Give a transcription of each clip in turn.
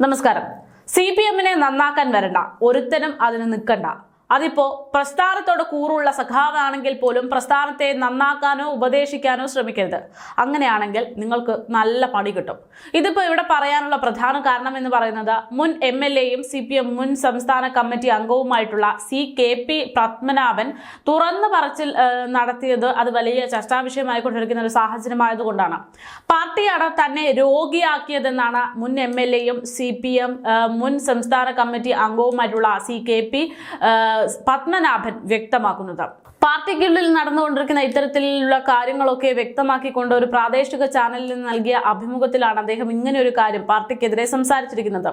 നമസ്കാരം. C P എമ്മിനെ നന്നാക്കാൻ വരണ്ട. ഒരുത്തനും അതിന് നിൽക്കണ്ട. അതിപ്പോ പ്രസ്ഥാനത്തോട് കൂറുള്ള സഖാവാണെങ്കിൽ പോലും പ്രസ്ഥാനത്തെ നന്നാക്കാനോ ഉപദേശിക്കാനോ ശ്രമിക്കരുത്. അങ്ങനെയാണെങ്കിൽ നിങ്ങൾക്ക് നല്ല പണി കിട്ടും. ഇതിപ്പോ ഇവിടെ പറയാനുള്ള പ്രധാന കാരണം എന്ന് പറയുന്നത് മുൻ എം എൽ എയും സി പി എം മുൻ സംസ്ഥാന കമ്മിറ്റി അംഗവുമായിട്ടുള്ള സി കെ പി പത്മനാഭൻ തുറന്നു പറച്ചിൽ നടത്തിയത് അത് വലിയ ചർച്ചാവിഷയമായി കൊണ്ടിരിക്കുന്ന ഒരു സാഹചര്യമായതുകൊണ്ടാണ്. പാർട്ടിയാണ് തന്നെ രോഗിയാക്കിയതെന്നാണ് മുൻ എം എൽ എയും സി പി എം മുൻ സംസ്ഥാന കമ്മിറ്റി അംഗവുമായിട്ടുള്ള സി കെ പി പത്മനാഭൻ വ്യക്തമാക്കുന്നത്. പാർട്ടിക്കുള്ളിൽ നടന്നുകൊണ്ടിരിക്കുന്ന ഇത്തരത്തിലുള്ള കാര്യങ്ങളൊക്കെ വ്യക്തമാക്കിക്കൊണ്ട് ഒരു പ്രാദേശിക ചാനലിൽ നിന്ന് നൽകിയ അഭിമുഖത്തിലാണ് അദ്ദേഹം ഇങ്ങനെ ഒരു കാര്യം പാർട്ടിക്കെതിരെ സംസാരിച്ചിരിക്കുന്നത്.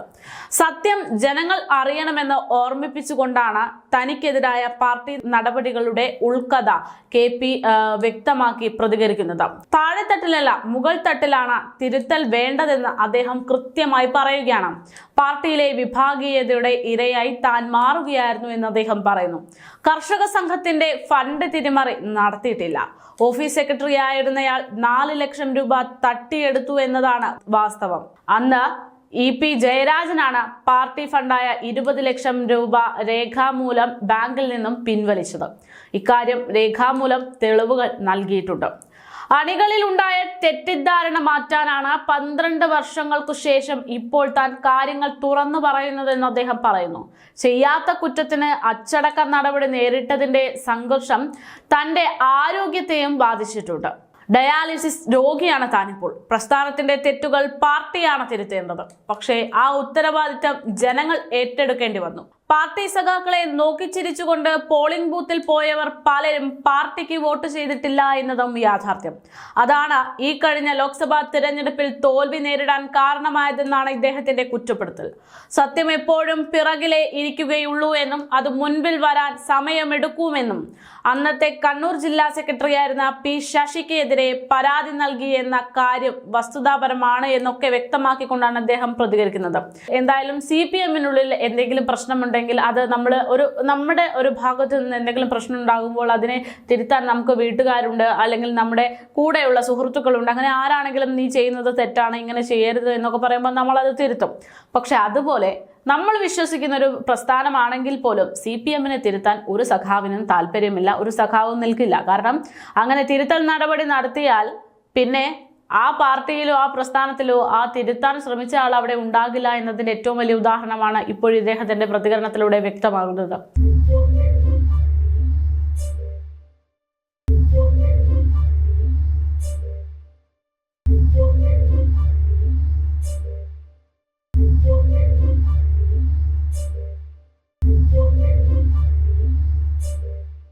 സത്യം ജനങ്ങൾ അറിയണമെന്ന് ഓർമ്മിപ്പിച്ചുകൊണ്ടാണ് തനിക്കെതിരായ പാർട്ടി നടപടികളുടെ ഉൾക്കഥ കെ പി വ്യക്തമാക്കി പ്രതികരിക്കുന്നത്. താഴെത്തട്ടിലല്ല മുകൾ തട്ടിലാണ് തിരുത്തൽ വേണ്ടതെന്ന് അദ്ദേഹം കൃത്യമായി പറയുകയാണ്. പാർട്ടിയിലെ വിഭാഗീയതയുടെ ഇരയായി താൻ മാറുകയായിരുന്നു എന്ന് അദ്ദേഹം പറയുന്നു. കർഷക സംഘത്തിന്റെ ഫണ്ട് തിരിമറി നടത്തിയിട്ടില്ല. ഓഫീസ് സെക്രട്ടറി ആയിരുന്നയാൾ നാല് ലക്ഷം രൂപ തട്ടിയെടുത്തു എന്നതാണ് വാസ്തവം. അന്ന് ഇ പി ജയരാജനാണ് പാർട്ടി ഫണ്ടായ ഇരുപത് ലക്ഷം രൂപ രേഖാമൂലം ബാങ്കിൽ നിന്നും പിൻവലിച്ചത്. ഇക്കാര്യം രേഖാമൂലം തെളിവുകൾ നൽകിയിട്ടുണ്ട്. അണികളിൽ ഉണ്ടായ തെറ്റിദ്ധാരണ മാറ്റാനാണ് പന്ത്രണ്ട് വർഷങ്ങൾക്കു ശേഷം ഇപ്പോൾ താൻ കാര്യങ്ങൾ തുറന്നു പറയുന്നതെന്ന് അദ്ദേഹം പറയുന്നു. ചെയ്യാത്ത കുറ്റത്തിന് അച്ചടക്ക നടപടി നേരിട്ടതിന്റെ സംഘർഷം തന്റെ ആരോഗ്യത്തെയും ബാധിച്ചിട്ടുണ്ട്. ഡയാലിസിസ് രോഗിയാണ് താനിപ്പോൾ. പ്രസ്ഥാനത്തിന്റെ തെറ്റുകൾ പാർട്ടിയാണ് തിരുത്തേണ്ടത്. പക്ഷേ ആ ഉത്തരവാദിത്തം ജനങ്ങൾ ഏറ്റെടുക്കേണ്ടി വന്നു. പാർട്ടി സഖാക്കളെ നോക്കിച്ചിരിച്ചുകൊണ്ട് പോളിംഗ് ബൂത്തിൽ പോയവർ പലരും പാർട്ടിക്ക് വോട്ട് ചെയ്തിട്ടില്ല എന്നതും യാഥാർത്ഥ്യം. അതാണ് ഈ കഴിഞ്ഞ ലോക്സഭാ തിരഞ്ഞെടുപ്പിൽ തോൽവി നേരിടാൻ കാരണമായതെന്നാണ് ഇദ്ദേഹത്തിന്റെ കുറ്റപ്പെടുത്തൽ. സത്യം എപ്പോഴും പിറകിലെ ഇരിക്കുകയുള്ളൂ എന്നും അത് മുൻപിൽ വരാൻ സമയമെടുക്കുമെന്നും അന്നത്തെ കണ്ണൂർ ജില്ലാ സെക്രട്ടറിയായിരുന്ന പി ശശിക്കെതിരെ പരാതി നൽകി എന്ന കാര്യം വസ്തുതാപരമാണ് എന്നൊക്കെ വ്യക്തമാക്കിക്കൊണ്ടാണ് അദ്ദേഹം പ്രതികരിക്കുന്നത്. എന്തായാലും സി എന്തെങ്കിലും പ്രശ്നമുണ്ടെങ്കിൽ അത് നമ്മൾ ഒരു നമ്മുടെ ഒരു ഭാഗത്ത് നിന്ന് എന്തെങ്കിലും പ്രശ്നം ഉണ്ടാകുമ്പോൾ അതിനെ തിരുത്താൻ നമുക്ക് വീട്ടുകാരുണ്ട് അല്ലെങ്കിൽ നമ്മുടെ കൂടെയുള്ള സുഹൃത്തുക്കളുണ്ട്. അങ്ങനെ ആരാണെങ്കിലും നീ ചെയ്യുന്നത് തെറ്റാണ് ഇങ്ങനെ ചെയ്യരുത് എന്നൊക്കെ പറയുമ്പോൾ നമ്മളത് തിരുത്തും. പക്ഷെ അതുപോലെ നമ്മൾ വിശ്വസിക്കുന്ന ഒരു പ്രസ്ഥാനമാണെങ്കിൽ പോലും സി പി എമ്മിനെ തിരുത്താൻ ഒരു സഖാവിനും താല്പര്യമില്ല ഒരു സഖാവും നിൽക്കില്ല. കാരണം അങ്ങനെ തിരുത്തൽ നടപടി നടത്തിയാൽ പിന്നെ ആ പാർട്ടിയിലോ ആ പ്രസ്ഥാനത്തിലോ ആ തിരുത്താൻ ശ്രമിച്ച ആൾ അവിടെ ഉണ്ടാകില്ല എന്നതിന്റെ ഏറ്റവും വലിയ ഉദാഹരണമാണ് ഇപ്പോൾ ഇദ്ദേഹത്തിന്റെ പ്രതികരണത്തിലൂടെ വ്യക്തമാകുന്നത്.